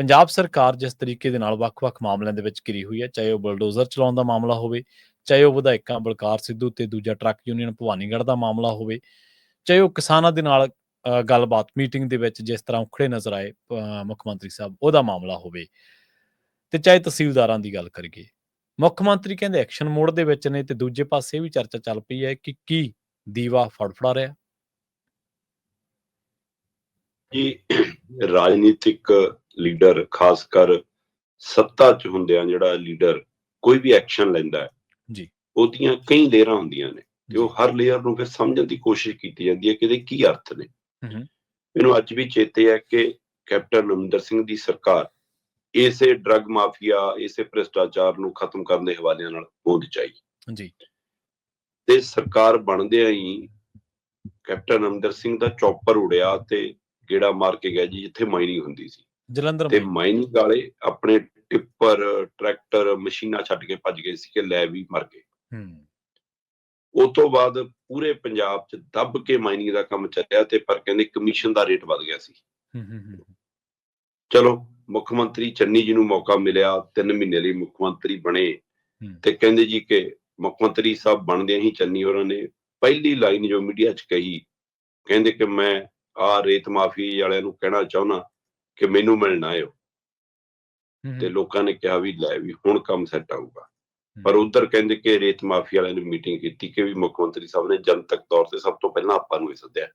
ਪੰਜਾਬ ਸਰਕਾਰ ਜਿਸ ਤਰੀਕੇ ਦੇ ਨਾਲ ਵੱਖ-ਵੱਖ ਮਾਮਲਿਆਂ ਦੇ ਵਿੱਚ ਘਿਰੀ ਹੋਈ ਹੈ, ਚਾਹੇ ਉਹ ਬਲਡੋਜ਼ਰ ਚਲਾਉਣ ਦਾ ਮਾਮਲਾ ਹੋਵੇ, ਚਾਹੇ ਉਹ ਵਿਧਾਇਕਾਂ ਬਲਕਾਰ ਸਿੱਧੂ ਤੇ ਦੂਜਾ ਟਰੱਕ ਯੂਨੀਅਨ ਭਵਾਨੀਗੜ੍ਹ ਦਾ ਮਾਮਲਾ ਹੋਵੇ, ਚਾਹੇ ਉਹ ਕਿਸਾਨਾਂ ਦੇ ਨਾਲ ਗੱਲਬਾਤ ਮੀਟਿੰਗ ਦੇ ਵਿੱਚ ਜਿਸ ਤਰ੍ਹਾਂ ਉਖੜੇ ਨਜ਼ਰ ਆਏ ਮੁੱਖ ਮੰਤਰੀ ਸਾਹਿਬ, ਉਹਦਾ ਮਾਮਲਾ ਹੋਵੇ ਤੇ ਚਾਹੇ ਤਹਿਸੀਲਦਾਰਾਂ ਦੀ ਗੱਲ ਕਰੀਏ। ਮੁੱਖ ਮੰਤਰੀ ਕਹਿੰਦੇ ਐਕਸ਼ਨ ਮੋਡ ਦੇ ਵਿੱਚ ਨੇ ਤੇ ਦੂਜੇ ਪਾਸੇ ਵੀ ਚਰਚਾ ਚੱਲ ਪਈ ਹੈ ਕਿ ਕੀ ਦੀਵਾ ਫੜਫੜਾ ਰਿਹਾ। ਜੀ, ਰਾਜਨੀਤਿਕ ਲੀਡਰ ਖਾਸ ਕਰ ਸੱਤਾ 'ਚ ਹੁੰਦਿਆਂ ਜਿਹੜਾ ਲੀਡਰ ਕੋਈ ਵੀ ਐਕਸ਼ਨ ਲੈਂਦਾ ਹੈ ਜੀ। ਉਹਦੀਆਂ ਕਈ ਲੇਅਰਾਂ ਹੁੰਦੀਆਂ ਨੇ ਤੇ ਉਹ। ਹਰ ਲੇਅਰ ਨੂੰ ਫਿਰ ਸਮਝਣ ਦੀ ਕੋਸ਼ਿਸ਼ ਕੀਤੀ ਜਾਂਦੀ ਹੈ ਕਿ ਇਹਦੇ ਕੀ ਅਰਥ ਨੇ। ਮੈਨੂੰ ਅੱਜ ਵੀ ਚੇਤੇ ਹੈ ਕਿ ਕੈਪਟਨ ਅਮਰਿੰਦਰ ਸਿੰਘ ਦੀ ਸਰਕਾਰ ਇਸੇ ਡਰੱਗ ਮਾਫੀਆ ਇਸੇ ਭ੍ਰਿਸ਼ਟਾਚਾਰ ਨੂੰ ਖਤਮ ਕਰਨ ਦੇ ਹਵਾਲਿਆਂ ਨਾਲ ਹੋਂਦ ਚਾਈ ਜੀ ਤੇ ਸਰਕਾਰ ਬਣਦਿਆਂ ਹੀ ਕੈਪਟਨ ਅਮਰਿੰਦਰ ਸਿੰਘ ਦਾ ਚੌਪਰ ਉੜਿਆ ਤੇ ਗੇੜਾ ਮਾਰ ਕੇ ਗਿਆ ਜੀ ਜਿੱਥੇ ਮਾਈਨਿੰਗ ਹੁੰਦੀ ਸੀ ਜਲੰਧਰ ਤੇ ਮਾਈ- ਮਾਈਨਿੰਗ ਵਾਲੇ ਆਪਣੇ ਟਿੱਪਰ ਟਰੈਕਟਰ ਮਸ਼ੀਨਾਂ ਛੱਡ ਕੇ ਭੱਜ ਗਏ ਸੀ ਕਿ ਲੈ ਵੀ ਮਰ ਗਏ। ਹੂੰ। ਉਸ ਤੋਂ ਬਾਅਦ ਪੂਰੇ ਪੰਜਾਬ 'ਚ ਦੱਬ ਕੇ ਮਾਈਨਿੰਗ ਦਾ ਕੰਮ ਚੱਲਿਆ ਤੇ ਪਰ ਕਹਿੰਦੇ ਕਮਿਸ਼ਨ ਦਾ ਰੇਟ ਵੱਧ ਗਿਆ ਸੀ। ਹੂੰ ਹੂੰ ਹੂੰ ਚਲੋ ਮੁੱਖ ਮੰਤਰੀ ਚੰਨੀ ਜੀ ਨੂੰ ਮੌਕਾ ਮਿਲਿਆ 3 ਮਹੀਨੇ ਲਈ ਮੁੱਖ ਮੰਤਰੀ ਬਣੇ। ਤੇ ਕਹਿੰਦੇ ਜੀ ਕਿ ਮੁੱਖ ਮੰਤਰੀ ਸਾਹਿਬ ਬਣਦਿਆਂ ਹੀ ਚੰਨੀ ਹੋਰਾਂ ਨੇ। ਪਹਿਲੀ ਲਾਈਨ ਜੋ ਮੀਡੀਆ 'ਚ ਕਹੀ ਕਹਿੰਦੇ ਕਿ ਮੈਂ ਆ ਰੇਤ ਮਾਫੀ ਵਾਲਿਆਂ ਨੂੰ ਕਹਿਣਾ ਚਾਹੁੰਦਾ ਕਿ ਮੈਨੂੰ ਮਿਲਣਾ ਆਇਓ ਹੂੰ ਤੇ ਹੂੰ। ਲੋਕਾਂ ਨੇ ਕਿਹਾ ਵੀ ਲੈ ਵੀ ਹੁਣ ਕੰਮ ਸੈੱਟ ਆਊਗਾ। ਪਰ ਉਧਰ ਕਹਿੰਦੇ ਕਿ ਰੇਤ ਮਾਫੀ ਵਾਲਿਆਂ ਨੇ ਮੀਟਿੰਗ ਕੀਤੀ ਕਿ ਵੀ ਮੁੱਖ ਮੰਤਰੀ ਸਾਹਿਬ ਨੇ ਜਨਤਕ ਤੌਰ ਤੇ ਸਭ ਤੋਂ ਪਹਿਲਾਂ ਆਪਾਂ ਨੂੰ ਇਹ ਸੱਦਿਆ।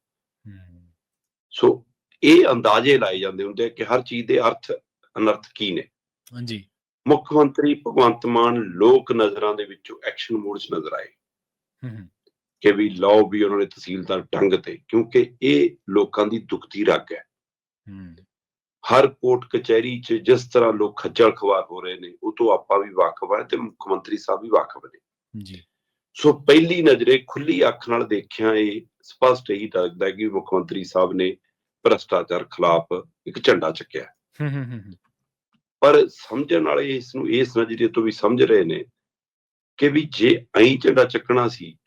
ਹੂੰ। ਸੋ ਇਹ ਅੰਦਾਜ਼ੇ ਲਾਏ ਜਾਂਦੇ ਹੁੰਦੇ ਕਿ ਹਰ ਚੀਜ਼ ਦੇ ਅਰਥ ਅਨਰਥ ਕੀ ਨੇ। ਹਾਂਜੀ। ਮੁੱਖ ਮੰਤਰੀ ਭਗਵੰਤ ਮਾਨ ਲੋਕ ਨਜ਼ਰਾਂ ਦੇ ਵਿੱਚੋਂ ਐਕਸ਼ਨ ਮੋਡ 'ਚ ਨਜ਼ਰ ਆਏ। ਹੂੰ ਹੂੰ। ਕਿ ਵੀ ਲਾਓ ਵੀ ਉਹਨਾਂ ਨੇ ਤਹਿਸੀਲਦਾਰ ਢੰਗ ਤੇ ਕਿਉਂਕਿ ਇਹ ਲੋਕਾਂ ਦੀ ਦੁਖਦੀ ਰੱਗ ਹੈ। ਹੂੰ। ਹਰ ਕੋਰਟ ਕਚਹਿਰੀ 'ਚ ਜਿਸ ਤਰ੍ਹਾਂ ਲੋਕ ਖੱਜਲ ਖਵਾਰ ਹੋ ਰਹੇ ਨੇ ਉਹ ਤੋਂ ਆਪਾਂ ਵੀ ਵਾਕਿਫ ਹਾਂ ਤੇ ਮੁੱਖ ਮੰਤਰੀ ਸਾਹਿਬ ਵੀ ਵਾਕਿਫ ਨੇ। ਜੀ। ਸੋ ਪਹਿਲੀ ਨਜ਼ਰੇ ਖੁੱਲੀ ਅੱਖ ਨਾਲ ਦੇਖਿਆ ਇਹ ਸਪਸ਼ਟ ਹੀ ਲੱਗਦਾ ਕਿ ਮੁੱਖ ਮੰਤਰੀ ਸਾਹਿਬ ਨੇ ਭ੍ਰਸ਼ਟਾਚਾਰ ਖਿਲਾਫ ਇੱਕ ਝੰਡਾ ਚੱਕਿਆ। ਹੂੰ ਹੂੰ। ਪਰ ਸਮਝਣ ਵਾਲੇ ਇਸ ਨੂੰ ਇਸ ਨਜ਼ਰੀਏ ਤੋਂ ਵੀ ਸਮਝ ਰਹੇ ਨੇ ਕਿ ਵੀ ਜੇ ਐਂ ਝੰਡਾ ਚੱਕਣਾ ਸੀ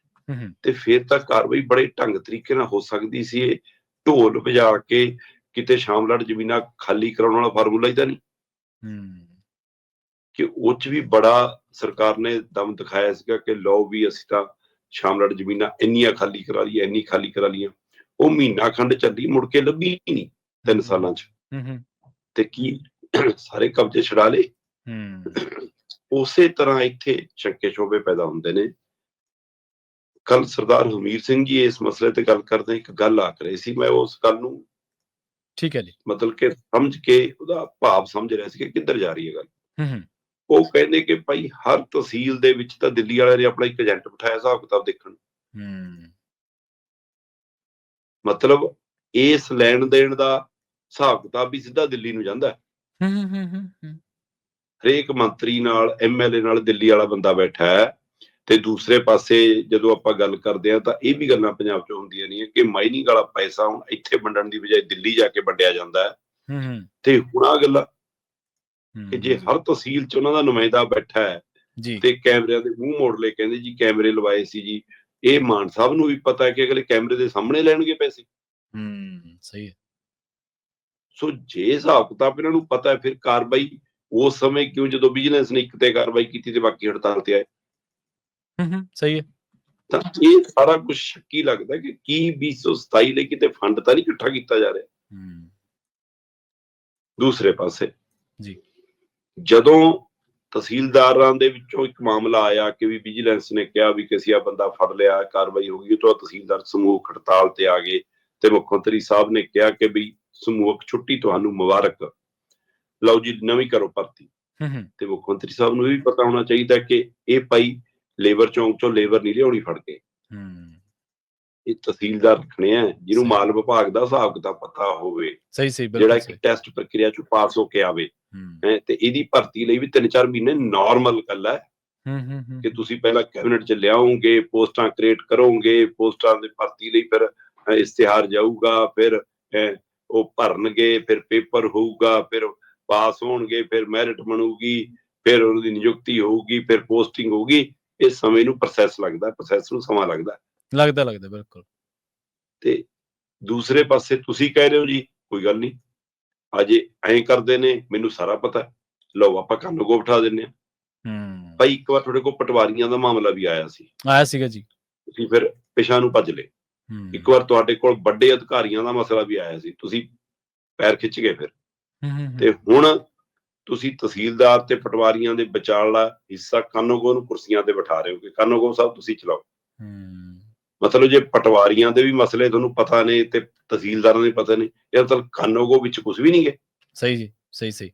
ਤੇ ਫਿਰ ਤਾਂ ਕਾਰਵਾਈ ਬੜੇ ਢੰਗ ਤਰੀਕੇ ਨਾਲ ਹੋ ਸਕਦੀ ਸੀ ਇਹ ਢੋਲ ਵਜਾ ਕੇ ਕਿਤੇ ਸ਼ਾਮਲੜ ਜ਼ਮੀਨਾਂ ਖਾਲੀ ਕਰਾਉਣ ਵਾਲਾ ਫਾਰਮੂਲਾ ਹੀ ਤਾਂ ਨਹੀਂ। ਹੂੰ। ਕਿ ਉਹ ਚ ਵੀ ਬੜਾ ਸਰਕਾਰ ਨੇ ਦਮ ਦਿਖਾਇਆ ਸੀਗਾ ਕਿ ਲਓ ਵੀ ਅਸੀਂ ਤਾਂ ਸ਼ਾਮਲੜ ਜ਼ਮੀਨਾਂ ਇੰਨੀਆਂ ਖਾਲੀ ਕਰਾ ਲਈਆਂ ਇੰਨੀ ਖਾਲੀ ਕਰਾ ਲਈਆਂ। ਉਹ ਮਹੀਨਾ ਖੰਡ ਚੱਲੀ ਮੁੜ ਕੇ ਲੱਭੀ ਹੀ ਨਹੀਂ ਤਿੰਨ ਸਾਲਾਂ ਚ। ਹੂੰ ਹੂੰ। ਤੇ ਕੀ ਸਾਰੇ ਕਬਜ਼ੇ ਛਡਾ ਲਏ? ਹੂੰ। ਉਸੇ ਤਰ੍ਹਾਂ ਇੱਥੇ ਸ਼ੱਕੇ ਸ਼ੋਭੇ ਪੈਦਾ ਹੁੰਦੇ ਨੇ। ਕੱਲ ਸਰਦਾਰ ਹਮੀਰ ਸਿੰਘ ਜੀ ਇਸ ਮਸਲੇ ਤੇ ਗੱਲ ਕਰਦੇ ਇੱਕ ਗੱਲ ਆਖ ਰਹੇ ਸੀ ਮੈਂ ਉਸ ਗੱਲ ਨੂੰ। ਠੀਕ ਹੈ ਜੀ। ਮਤਲਬ ਕਿ ਸਮਝ ਕੇ ਉਹਦਾ ਭਾਵ ਸਮਝ ਰਿਹਾ ਸੀ ਕਿ ਕਿੱਧਰ ਜਾ ਰਹੀ ਹੈ ਗੱਲ। ਹੂੰ ਹੂੰ। ਉਹ ਕਹਿੰਦੇ ਕਿ ਭਾਈ ਹਰ ਤਹਿਸੀਲ ਦੇ ਵਿੱਚ ਤਾਂ ਦਿੱਲੀ ਵਾਲਿਆਂ ਨੇ ਆਪਣਾ ਇੱਕ ਏਜੰਟ ਬਿਠਾਇਆ ਹਿਸਾਬ ਕਿਤਾਬ ਦੇਖਣ। ਹੂੰ। ਮਤਲਬ ਇਸ ਲੈਣ ਦੇਣ ਦਾ ਹਿਸਾਬ ਕਿਤਾਬ ਵੀ ਸਿੱਧਾ ਦਿੱਲੀ ਨੂੰ ਜਾਂਦਾ। ਹੈ। ਹੂੰ ਹੂੰ ਹੂੰ ਹੂੰ। ਹੂੰ ਹਰੇਕ ਮੰਤਰੀ ਨਾਲ ਐਮਐਲਏ ਨਾਲ ਦਿੱਲੀ ਵਾਲਾ ਬੰਦਾ ਬੈਠਾ ਹੈ। ਤੇ ਦੂਸਰੇ ਪਾਸੇ ਜਦੋਂ ਆਪਾਂ ਗੱਲ ਕਰਦੇ ਆ ਤਾਂ ਇਹ ਵੀ ਗੱਲਾਂ ਪੰਜਾਬ 'ਚ ਹੁੰਦੀਆਂ ਨਹੀਂ ਕਿ ਮਾਈਨਿੰਗ ਵਾਲਾ ਪੈਸਾ ਹੁਣ ਇੱਥੇ ਵੰਡਣ ਦੀ ਬਜਾਏ ਦਿੱਲੀ ਜਾ ਕੇ ਵੰਡਿਆ ਜਾਂਦਾ ਹੈ। ਹੂੰ ਹੂੰ। ਤੇ ਹੁਣ ਆ ਗੱਲਾਂ ਕਿ ਜੇ ਹਰ ਤਹਿਸੀਲ 'ਚ ਉਹਨਾਂ ਦਾ ਨੁਮਾਇੰਦਾ ਬੈਠਾ ਹੈ ਜੀ। ਤੇ ਕੈਮਰਿਆਂ ਦੇ ਮੂੰਹ ਮੋੜ ਲੈ ਕਹਿੰਦੇ ਜੀ ਕੈਮਰੇ ਲਵਾਏ ਸੀ ਜੀ। ਇਹ ਮਾਨ ਸਾਹਿਬ ਨੂੰ ਵੀ ਪਤਾ ਹੈ ਕਿ ਅਗਲੇ ਕੈਮਰੇ ਦੇ ਸਾਹਮਣੇ ਲੈਣਗੇ ਪੈਸੇ। ਹੂੰ ਸਹੀ ਹੈ। ਸੋ ਜੇ ਹਿਸਾਬ ਕਿਤਾਬ ਇਹਨਾਂ ਨੂੰ ਪਤਾ ਹੈ ਫਿਰ ਕਾਰਵਾਈ ਉਸ ਸਮੇਂ ਕਿਉਂ ਜਦੋਂ ਵਿਜੀਲੈਂਸ ਨੇ ਇੱਕ ਤੇ ਕਾਰਵਾਈ ਕੀਤੀ ਤੇ ਬਾਕੀ ਹੜਤਾਲ ਤੇ ਆਏ। ਹੂੰ ਸਹੀ ਹੈ। ਤਾਂ ਇਹ ਸਾਰਾ ਕੁਝ ਸ਼ੱਕੀ ਲੱਗਦਾ ਕਿ ਕੀ 227 ਲਈ ਕਿਤੇ ਫੰਡ ਤਾਂ ਨਹੀਂ ਇਕੱਠਾ ਕੀਤਾ ਜਾ ਰਿਹਾ। ਹੂੰ ਦੂਸਰੇ ਪਾਸੇ ਜੀ। ਜਦੋਂ ਤਹਿਸੀਲਦਾਰਾਂ ਦੇ ਵਿੱਚੋਂ ਇੱਕ ਮਾਮਲਾ ਆਇਆ ਕਿ ਵੀ ਵਿਜੀਲੈਂਸ ਨੇ ਕਿਹਾ ਵੀ ਕਿਸੇ ਆ ਬੰਦਾ ਫੜ ਲਿਆ ਕਾਰਵਾਈ ਹੋ ਗਈ ਤੋਂ ਤਹਿਸੀਲਦਾਰ ਸਮੂਹ ਹੜਤਾਲ ਤੇ ਆ ਗਏ ਤੇ ਮੁੱਖ ਮੰਤਰੀ ਸਾਹਿਬ ਨੇ ਕਿਹਾ ਕਿ ਵੀ ਸਮੂਹਕ ਛੁੱਟੀ ਤੁਹਾਨੂੰ ਮੁਬਾਰਕ। ਲਓ ਜੀ ਨਵੀਂ ਕਰੋ ਭਰਤੀ। ਹੂੰ ਹੂੰ ਤੇ ਮੁੱਖ ਮੰਤਰੀ ਸਾਹਿਬ ਨੂੰ ਇਹ ਵੀ ਪਤਾ ਹੋਣਾ ਚਾਹੀਦਾ ਕਿ ਇਹ ਭਾਈ ਲੇਬਰ ਚੌਂਕ ਚੋਂ ਲੇਬਰ ਨਹੀਂ ਲਿਆਉਣੀ ਫੜ ਕੇ। ਹੂੰ। ਇਹ ਤਹਿਸੀਲਦਾਰ ਰੱਖਣੇ ਆ ਜਿਹਨੂੰ। ਮਾਲ ਵਿਭਾਗ ਦਾ ਹਿਸਾਬ ਕਿਤਾਬ ਪਤਾ ਹੋਵੇ ਸਹੀ ਸਹੀ ਜਿਹੜਾ ਬਿਲਕੁਲ ਸਹੀ। ਟੈਸਟ ਪ੍ਰਕਿਰਿਆ ਚ ਪਾਸ ਹੋ ਕੇ ਆਵੇ ਹੂੰ। ਤੇ ਇਹਦੀ ਭਰਤੀ ਲਈ ਵੀ 3-4 ਮਹੀਨੇ ਨਾਰਮਲ ਗੱਲ ਹੈ ਹੂੰ ਕਿ ਤੁਸੀਂ ਪਹਿਲਾਂ ਕੈਬਨਿਟ ਚ ਲਿਆਓਗੇ ਪੋਸਟਾਂ ਕ੍ਰੀਏਟ ਕਰੋਗੇ ਪੋਸਟਾਂ ਦੇ ਭਰਤੀ ਲਈ ਫਿਰ ਇਸ਼ਤਿਹਾਰ ਜਾਊਗਾ ਫਿਰ ਉਹ ਭਰਨਗੇ ਫਿਰ ਪੇਪਰ ਹੋਊਗਾ ਫਿਰ ਪਾਸ ਹੋਣਗੇ ਫਿਰ ਮੈਰਿਟ ਬਣੂਗੀ ਫਿਰ ਉਹਨਾਂ ਦੀ ਨਿਯੁਕਤੀ ਹੋਊਗੀ ਫਿਰ ਪੋਸਟਿੰਗ ਹੋਊਗੀ। ਇਹ ਸਮੇਂ ਨੂੰ ਪ੍ਰੋਸੈਸ ਲੱਗਦਾ ਪ੍ਰੋਸੈਸ ਨੂੰ ਸਮਾਂ ਲੱਗਦਾ। ਲੱਗਦਾ ਲੱਗਦਾ ਬਿਲਕੁਲ। ਤੇ ਦੂਸਰੇ ਪਾਸੇ ਤੁਸੀਂ ਕਹਿ ਰਹੇ ਹੋ ਜੀ ਕੋਈ ਗੱਲ ਨਹੀਂ। ਅਜੇ ਐਂ ਕਰਦੇ ਨੇ ਮੈਨੂੰ ਸਾਰਾ ਪਤਾ। ਲਓ ਆਪਾਂ ਕੰਨ ਕੋ ਬਿਠਾ ਦਿੰਨੇ ਆ ਹੂੰ। ਭਾਈ ਇੱਕ ਵਾਰ ਤੁਹਾਡੇ ਕੋਲ ਪਟਵਾਰੀਆਂ ਦਾ ਮਾਮਲਾ ਵੀ ਆਇਆ ਸੀ। ਆਇਆ ਸੀਗਾ ਜੀ। ਤੁਸੀਂ ਫਿਰ ਪਿਛਾ ਨੂੰ ਭੱਜ ਲਏ। ਹੂੰ। ਇੱਕ ਵਾਰ ਤੁਹਾਡੇ ਕੋਲ ਵੱਡੇ ਅਧਿਕਾਰੀਆਂ ਦਾ ਮਸਲਾ ਵੀ ਆਇਆ ਸੀ। ਤੁਸੀਂ ਪੈਰ ਖਿੱਚ ਗਏ ਫਿਰ। ਹੂੰ, ਹੂੰ, ਹੂੰ। ਤੇ ਹੁਣ ਤੁਸੀਂ ਤਹਿਸੀਲਦਾਰ ਤੇ ਪਟਵਾਰੀਆਂ ਦੇ ਵਿਚਾਲਾ ਹਿੱਸਾ ਕਾਨੂੰਗੋ ਨੂੰ ਕੁਰਸੀਆਂ ਤੇ ਬਿਠਾ ਰਹੇ ਹੋ ਕਿ ਕਾਨੂੰਗੋ ਸਾਹਿਬ ਤੁਸੀਂ ਚਲਾਓ। ਹੂੰ। ਮਤਲਬ ਜੇ ਪਟਵਾਰੀਆਂ ਦੇ ਵੀ ਮਸਲੇ ਤੁਹਾਨੂੰ ਪਤਾ ਨੇ ਤੇ ਤਹਿਸੀਲਦਾਰਾਂ ਦੇ ਪਤਾ ਨੇ ਇਹ ਮਤਲਬ ਕਾਨੂੰਗੋ ਵਿੱਚ ਕੁਝ ਵੀ ਨਹੀਂ ਗੇ। ਸਹੀ ਜੀ ਸਹੀ ਸਹੀ।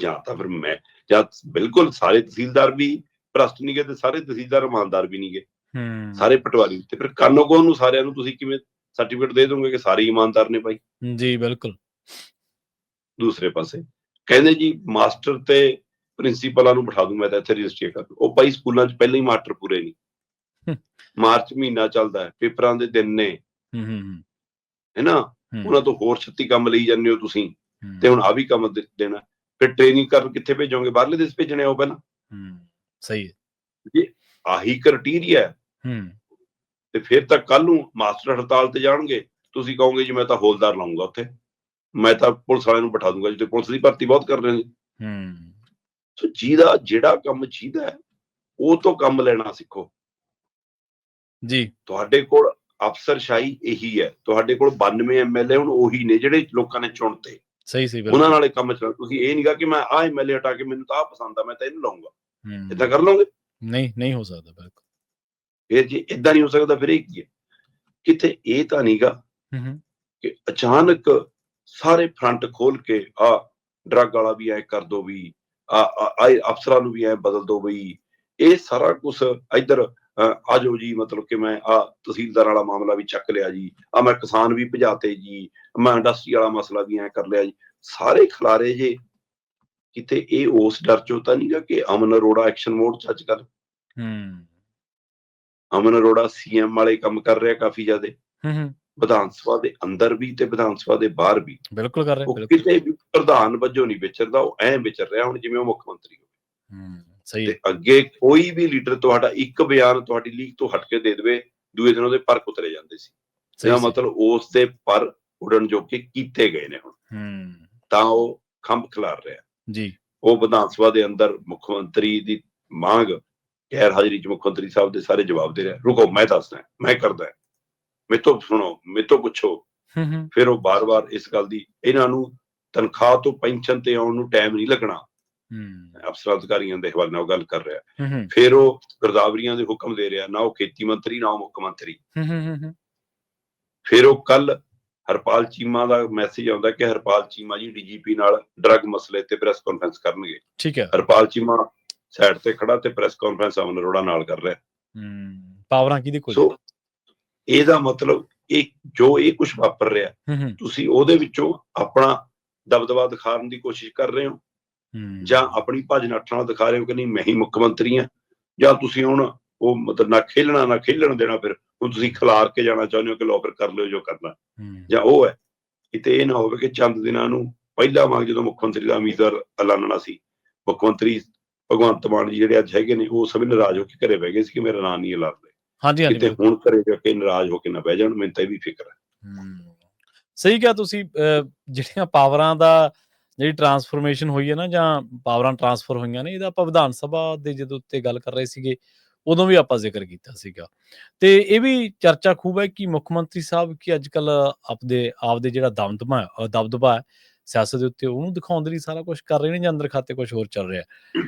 ਜਾਂ ਤਾਂ ਫਿਰ ਮੈਂ ਜਾਂ ਬਿਲਕੁਲ ਸਾਰੇ ਤਹਿਸੀਲਦਾਰ ਵੀ ਭ੍ਰਸ਼ਟ ਨਹੀਂ ਗਏ ਤੇ ਸਾਰੇ ਤਹਿਸੀਲਦਾਰ ਇਮਾਨਦਾਰ ਵੀ ਨਹੀਂ ਗਏ ਹੂੰ। ਸਾਰੇ ਪਟਵਾਰੀ ਤੇ ਫਿਰ ਕਾਨੂੰਗੋ ਨੂੰ ਸਾਰਿਆਂ ਨੂੰ ਤੁਸੀਂ ਕਿਵੇਂ ਸਰਟੀਫਿਕੇਟ ਦੇ ਦੋਗੇ ਕਿ ਸਾਰੇ ਹੀ ਇਮਾਨਦਾਰ ਨੇ ਭਾਈ ਜੀ ਬਿਲਕੁਲ। ਦੂਸਰੇ ਪਾਸੇ। ਕਹਿੰਦੇ ਜੀ ਮਾਸਟਰ ਤੇ ਪ੍ਰਿੰਸੀਪਲਾਂ ਨੂੰ ਬਿਠਾ ਦੂੰ ਮੈਂ ਤਾਂ ਇੱਥੇ ਰਜਿਸਟਰੀ ਕਰ ਉਹ ਭਾਈ ਸਕੂਲਾਂ 'ਚ ਪਹਿਲਾਂ ਹੀ ਮਾਸਟਰ ਪੂਰੇ ਨਹੀਂ। ਮਾਰਚ ਮਹੀਨਾ ਚੱਲਦਾ ਹੈ ਪੇਪਰਾਂ ਦੇ ਦਿਨ ਨੇ। ਹੂੰ ਹੂੰ ਹੂੰ, ਹੈਨਾ ਹੂੰ। ਉਹਨਾਂ ਤੋਂ ਹੋਰ 36 ਕੰਮ ਲਈ ਜਾਂਦੇ ਹੋ ਤੁਸੀਂ। ਤੇ ਹੁਣ ਆ ਵੀ ਕੰਮ ਦੇਣਾ। ਫਿਰ ਟ੍ਰੇਨਿੰਗ ਕਰਨ ਕਿੱਥੇ ਭੇਜੋਗੇ? ਬਾਹਰਲੇ ਦੇਸ਼ ਭੇਜਣੇ ਹੋ ਪਹਿਲਾਂ? ਹੂੰ ਸਹੀ ਹੈ। ਆਹੀ ਕ੍ਰਾਈਟੇਰੀਆ ਹੈ। ਹੂੰ। ਤੇ ਫਿਰ ਤਾਂ ਕੱਲ ਨੂੰ ਮਾਸਟਰ ਹੜਤਾਲ ਤੇ ਜਾਣਗੇ। ਤੁਸੀਂ ਕਹੋਗੇ ਜੀ ਮੈਂ ਤਾਂ ਹੌਲਦਾਰ ਲਾਉਂਗਾ ਉੱਥੇ। ਮੈਂ ਤਾਂ ਪੁਲਿਸ ਵਾਲਿਆਂ ਨੂੰ ਬਿਠਾ ਦੂੰਗਾ ਜਿੱਤੇ ਪੁਲਿਸ ਦੀ ਭਰਤੀ ਬਹੁਤ ਕਰ ਰਹੇ ਨੇ। ਹੂੰ। ਸੋ ਜਿਹਦਾ ਜਿਹੜਾ ਕੰਮ ਜਿਹਦਾ ਹੈ ਉਹ ਤੋਂ ਕੰਮ ਲੈਣਾ ਸਿੱਖੋ। ਜੀ। ਤੁਹਾਡੇ ਕੋਲ ਅਫਸਰਸ਼ਾਹੀ ਇਹੀ ਹੈ। ਤੁਹਾਡੇ ਕੋਲ 92 ਐਮਐਲਏ ਹੁਣ ਉਹੀ ਨੇ ਜਿਹੜੇ ਲੋਕਾਂ ਨੇ ਚੁਣਤੇ ਸਹੀ ਸਹੀ ਉਹਨਾਂ ਨਾਲੇ ਕੰਮ ਚਲਾ ਤੁਸੀਂ ਇਹ ਨਹੀਂਗਾ ਕਿ ਮੈਂ ਆਹ ਐਮਐਲਏ ਹਟਾ ਕੇ ਮੈਨੂੰ ਤਾਂ ਆਹ ਪਸੰਦ ਆ ਮੈਂ ਤਾਂ ਇਹਨੂੰ ਲਾਉਂਗਾ। ਹੂੰ। ਇਦਾਂ ਕਰ ਲਓਗੇ? ਨਹੀਂ ਨਹੀਂ ਹੋ ਸਕਦਾ ਬਿਲਕੁਲ। ਫਿਰ ਜੇ ਇਦਾਂ ਨਹੀਂ ਹੋ ਸਕਦਾ ਫਿਰ ਇਹ ਕੀ ਹੈ? ਕਿਤੇ ਇਹ ਤਾਂ ਨਹੀਂਗਾ ਹੂੰ ਹੂੰ। ਕਿ ਅਚਾਨਕ ਸਾਰੇ ਫਰੰਟ ਖੋਲ ਕੇ ਆ ਡਰੱਗ ਵਾਲਾ ਵੀ ਐ ਕਰ ਦੋ ਵੀ ਆ ਆ ਅਫਸਰਾਂ ਨੂੰ ਵੀ ਐ ਬਦਲ ਦੋ ਬਈ। ਇਹ ਸਾਰਾ ਕੁਝ ਇੱਧਰ ਆ ਜਾਓ ਜੀ ਮਤਲਬ ਕਿ ਮੈਂ ਆ ਤਹਿਸੀਲਦਾਰ ਵਾਲਾ ਮਾਮਲਾ ਵੀ ਚੱਕ ਲਿਆ ਜੀ ਆ ਮੈਂ ਕਿਸਾਨ ਵੀ ਭਜਾਤੇ ਜੀ ਮੈਂ ਇੰਡਸਟਰੀ ਵਾਲਾ ਮਸਲਾ ਵੀ ਐ ਕਰ ਲਿਆ ਜੀ। ਸਾਰੇ ਖਲਾਰੇ ਜੇ ਕਿਤੇ ਇਹ ਉਸ ਡਰ ਚੋਂ ਤਾਂ ਨਹੀਂਗਾ ਕਿ ਅਮਨ ਅਰੋੜਾ ਐਕਸ਼ਨ ਮੋਡ ਚ ਅੱਜ ਕੱਲ ਹੂੰ। ਅਮਨ ਅਰੋੜਾ ਸੀਐਮ ਵਾਲੇ ਕੰਮ ਕਰ ਰਿਹਾ ਕਾਫੀ ਜ਼ਿਆਦਾ। ਹੂੰ ਹੂੰ। ਵਿਧਾਨ ਸਭਾ ਦੇ ਅੰਦਰ ਵੀ ਤੇ ਵਿਧਾਨ ਸਭਾ ਦੇ ਬਾਹਰ ਵੀ। ਬਿਲਕੁਲ ਕਰ ਰਹੇ ਉਹ ਕਿਤੇ ਵੀ ਪ੍ਰਧਾਨ ਵਜੋਂ ਨਹੀਂ ਵਿਚਰਦਾ ਉਹ ਐਂ ਵਿਚਰ ਰਿਹਾ ਹੁਣ ਜਿਵੇਂ ਉਹ ਮੁੱਖ ਮੰਤਰੀ ਹੋਵੇ। ਹੂੰ ਸਹੀ। ਤੇ ਅੱਗੇ ਕੋਈ ਵੀ ਲੀਡਰ ਤੁਹਾਡਾ ਇੱਕ ਬਿਆਨ ਤੁਹਾਡੀ ਲੀਕ ਤੋਂ ਹਟ ਕੇ ਦੇ ਦੇਵੇ ਦੂਏ ਦਿਨ ਉਹਦੇ ਪਰ ਕੁਤਰੇ ਜਾਂਦੇ ਸੀ। ਇਹਦਾ। ਮਤਲਬ ਉਸ ਦੇ ਪਰ ਉਡਣ ਜੋਗੇ ਕੀਤੇ ਗਏ ਨੇ ਹੁਣ। ਹੂੰ। ਤਾਂ ਉਹ ਖੰਭ ਖਿਲਾਰ ਰਿਹਾ। ਜੀ। ਉਹ ਵਿਧਾਨ ਸਭਾ ਦੇ ਅੰਦਰ ਮੁੱਖ ਮੰਤਰੀ ਦੀ ਮੰਗ ਗੈਰ ਹਾਜ਼ਰੀ ਚ ਮੁੱਖ ਮੰਤਰੀ ਸਾਹਿਬ ਦੇ ਸਾਰੇ ਜਵਾਬ ਦੇ ਰਿਹਾ। ਰੁਕੋ ਮੈਂ ਦੱਸਦਾ ਮੈਂ ਕਰਦਾ। ਮੇਤੋਂ ਸੁਣੋ ਮੇਤੋਂ ਪੁੱਛੋ। ਫਿਰ ਉਹ ਬਾਰ-ਬਾਰ ਇਸ ਗੱਲ ਦੀ ਇਹਨਾਂ ਨੂੰ ਤਨਖਾਹ ਤੋਂ ਪੈਨਸ਼ਨ ਤੇ ਆਉਣ ਨੂੰ ਟਾਈਮ ਨਹੀਂ ਲੱਗਣਾ। ਅਫਸਰ ਅਧਿਕਾਰੀਆਂ ਦੇ ਹਵਾਲੇ ਨਾਲ ਗੱਲ ਕਰ ਰਿਹਾ। ਫਿਰ ਉਹ ਗਰਦਾਵਰੀਆਂ ਦੇ ਹੁਕਮ ਦੇ ਰਿਹਾ ਨਾ ਉਹ ਖੇਤੀ ਮੰਤਰੀ ਨਾ ਉਹ ਮੁੱਖ ਮੰਤਰੀ। ਫਿਰ ਉਹ ਕੱਲ ਹਰਪਾਲ ਚੀਮਾ ਦਾ ਮੈਸੇਜ ਆਉਂਦਾ ਕਿ ਹਰਪਾਲ ਚੀਮਾ ਜੀ ਡੀਜੀਪੀ ਨਾਲ ਡਰੱਗ ਮਸਲੇ ਤੇ ਪ੍ਰੈਸ ਕਾਨਫਰੰਸ ਕਰਨਗੇ। ਠੀਕ ਹੈ। ਹਰਪਾਲ ਚੀਮਾ ਸਾਈਡ ਤੇ ਖੜਾ ਤੇ ਪ੍ਰੈਸ ਕਾਨਫਰੰਸ ਅਮਨ ਅਰੋੜਾ ਨਾਲ ਕਰ ਰਿਹਾ। ਹੂੰ। ਪਾਵਰਾਂ ਕਿਹਦੀ ਕੋਈ ਸੋ ਇਹਦਾ ਮਤਲਬ ਇਹ ਜੋ ਇਹ ਕੁਝ ਵਾਪਰ ਰਿਹਾ ਤੁਸੀਂ ਉਹਦੇ ਵਿੱਚੋਂ ਆਪਣਾ ਦਬਦਬਾ ਦਿਖਾਉਣ ਦੀ ਕੋਸ਼ਿਸ਼ ਕਰ ਰਹੇ ਹੋ? ਜਾਂ ਆਪਣੀ ਭੱਜ ਨੱਠ ਨਾਲ ਦਿਖਾ ਰਹੇ ਹੋ ਕਿ ਨਹੀਂ ਮੈਂ ਹੀ ਮੁੱਖ ਮੰਤਰੀ ਆ ਜਾਂ ਤੁਸੀਂ ਹੁਣ ਉਹ ਮਤਲਬ ਨਾ ਖੇਲਣਾ ਨਾ ਖੇਲਣ ਦੇਣਾ ਫਿਰ ਹੁਣ ਤੁਸੀਂ ਖਿਲਾਰ ਕੇ ਜਾਣਾ ਚਾਹੁੰਦੇ ਹੋ ਕਿ ਲੋ ਫਿਰ ਕਰ ਲਿਓ ਜੋ ਕਰਨਾ। ਜਾਂ ਉਹ ਹੈ ਕਿਤੇ ਇਹ ਨਾ ਹੋਵੇ ਕਿ ਚੰਦ ਦਿਨਾਂ ਨੂੰ ਪਹਿਲਾ ਵਾਂਗ ਜਦੋਂ ਮੁੱਖ ਮੰਤਰੀ ਦਾ ਉਮੀਦਵਾਰ ਐਲਾਨਣਾ ਸੀ ਮੁੱਖ ਮੰਤਰੀ ਭਗਵੰਤ ਮਾਨ ਜੀ ਜਿਹੜੇ ਅੱਜ ਹੈਗੇ ਨੇ ਉਹ ਸਭ ਨਾਰਾਜ਼ ਹੋ ਕੇ ਘਰੇ ਬਹਿ ਗਏ ਸੀ ਕਿ ਮੇਰਾ ਨਾਂ ਨਹੀਂ ਐਲਾਨਦੇ। ਹਾਂਜੀ ਹਾਂਜੀ ਕਿਤੇ। ਹੁਣ ਘਰੇ ਜਾ ਕੇ ਨਾਰਾਜ਼ ਹੋ ਕੇ ਨਾ ਬਹਿ ਜਾਣ ਮੈਨੂੰ ਤਾਂ ਇਹ ਵੀ ਫਿਕਰ ਹੈ। ਸਹੀ ਕਿਹਾ ਤੁਸੀਂ ਜਿਹੜੀਆਂ ਪਾਵਰਾਂ ਦਾ ਜਿਹੜੀ ਟਰਾਂਸਫਰਮੇਸ਼ਨ ਹੋਈ ਹੈ ਨਾ ਜਾਂ ਪਾਵਰਾਂ ਟਰਾਂਸਫਰ ਹੋਈਆਂ ਨੇ ਇਹਦਾ ਆਪਾਂ ਵਿਧਾਨ ਸਭਾ ਦੇ ਜਦੋਂ ਉੱਤੇ ਗੱਲ ਕਰ ਰਹੇ ਸੀਗੇ ਉਦੋਂ ਵੀ ਆਪਾਂ ਜ਼ਿਕਰ ਕੀਤਾ ਸੀਗਾ। ਤੇ ਇਹ ਵੀ ਚਰਚਾ ਖੂਬ ਹੈ ਕਿ ਮੁੱਖ ਮੰਤਰੀ ਸਾਹਿਬ ਕੀ ਅੱਜ ਕੱਲ ਆਪਦੇ ਆਪਦੇ ਜਿਹੜਾ ਦਮਦਮਾ ਦਬਦਬਾ ਹੈ ਸਿਆਸਤ ਦੇ ਉੱਤੇ ਉਹਨੂੰ ਦਿਖਾਉਣ ਦੇ ਲਈ ਸਾਰਾ ਕੁਝ ਕਰ ਰਹੇ ਨੇ ਜਾਂ ਅੰਦਰ ਖਾਤੇ ਕੁਝ ਹੋਰ ਚੱਲ ਰਿਹਾ ਹੈ?